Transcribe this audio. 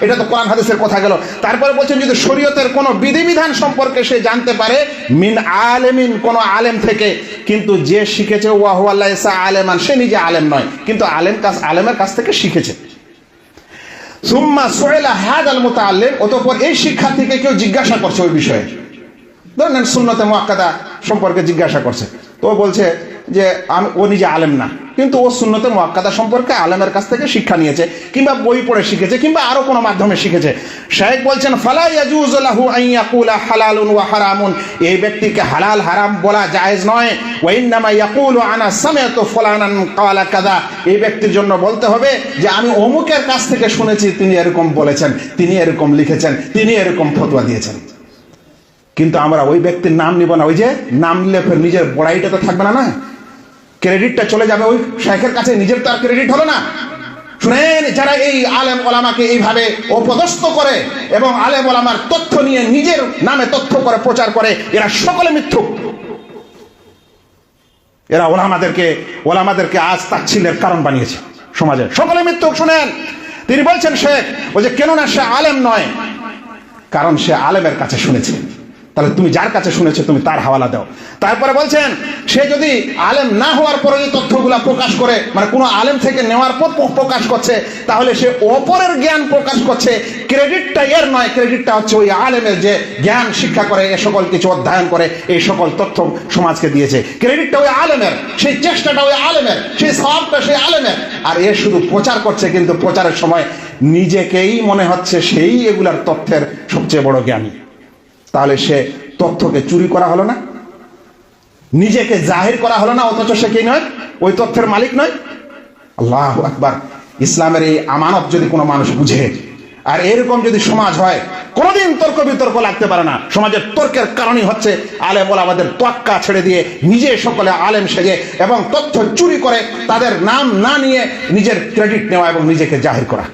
এটা তো কোরআন হাদিসের কথা গেল। তারপরে বলছেন, যদি শরীয়তের কোনো বিধিবিধান সম্পর্কে সে জানতে পারে, মিন আলেমিন আলেম থেকে, কিন্তু যে শিখেছে আলেমান, সে নিজে আলেম নয়, কিন্তু আলেম আলেমের কাছ থেকে শিখেছে। সুম্মা হাদ আল এই শিক্ষার্থীকে কেউ জিজ্ঞাসা করছে ওই বিষয়ে। ধরেন, সুন্নতে মোয়াক্কাদা সম্পর্কে জিজ্ঞাসা করছে। তো বলছে যে, আমি, ও নিজে আলেম না। কিন্তু ও সুন্নতে মোয়াক্কাদা সম্পর্কে আলেমের কাছ থেকে শিক্ষা নিয়েছে, কিংবা বই পড়ে শিখেছে, কিংবা আরও কোনো মাধ্যমে শিখেছে। শাহেক বলছেন লাহু হালালুন ওয়া হারামুন। এই ব্যক্তিকে হালাল, হারাম বলা জায়েজ নয়। ইয়াকুলু আনা সামিআতু ক্বালা এই ব্যক্তির জন্য বলতে হবে যে, আমি অমুকের কাছ থেকে শুনেছি, তিনি এরকম বলেছেন, তিনি এরকম লিখেছেন, তিনি এরকম ফতোয়া দিয়েছেন। কিন্তু আমরা ওই ব্যক্তির নাম নিব না। ওই যে নাম নিলে নিজের বড়াইটা তো থাকবে না না? ক্রেডিটটা চলে যাবে ওই শেখের কাছে, নিজের তো আর ক্রেডিট হলো না। শুনেন, যারা এই আলেম ওলামাকে এইভাবে অপদস্থ করে এবং আলেম ওলামার তথ্য নিয়ে নিজের নামে তথ্য করে, প্রচার করে, এরা সকলে মিথ্যুক। এরা ওলামাদেরকে ওলামাদেরকে আজ তাচ্ছিলের কারণ বানিয়েছে সমাজে। সকলে মিথ্যুক, শুনেন। তিনি বলছেন, শেখ ওই যে কেননা সে আলেম নয়, কারণ সে আলেমের কাছে শুনেছে। তাহলে তুমি যার কাছে শুনেছো তুমি তার হাওয়ালা দাও। তারপরে বলছেন, সে যদি আলেম না হওয়ার পরে যে তথ্যগুলা প্রকাশ করে মানে কোনো আলেম থেকে নেওয়ার পর প্রকাশ করছে, তাহলে সে অপরের জ্ঞান প্রকাশ করছে। ক্রেডিটটা এর নয় ক্রেডিটটা হচ্ছে ওই আলেমের যে জ্ঞান, শিক্ষা করে, এ সকল কিছু অধ্যয়ন করে, এই সকল তথ্য সমাজকে দিয়েছে। ক্রেডিটটা ওই আলেমের, সেই চেষ্টাটা ওই আলেমের, সেই সবটা সেই আলেমের। আর এ শুধু প্রচার করছে, কিন্তু প্রচারের সময় নিজেকেই মনে হচ্ছে সেই এগুলার তথ্যের সবচেয়ে বড় জ্ঞানী। তাহলে সে তথ্যকে চুরি করা হলো না? নিজেকে জাহির করা হলো না, অথচ সে কি নয়? ওই তথ্যের মালিক নয়? আল্লাহ আকবার। ইসলামের এই আমানত যদি কোনো মানুষ বুঝে, আর এরকম যদি সমাজ হয়, কোনোদিন তর্ক বিতর্ক লাগতে পারে না। সমাজের তর্কের কারণই হচ্ছে আলেম বলে আমাদের তোয়াক্কা ছেড়ে দিয়ে নিজে সকলে আলেম সেজে এবং তথ্য চুরি করে তাদের নাম না নিয়ে নিজের ক্রেডিট নেওয়া এবং নিজেকে জাহির করা।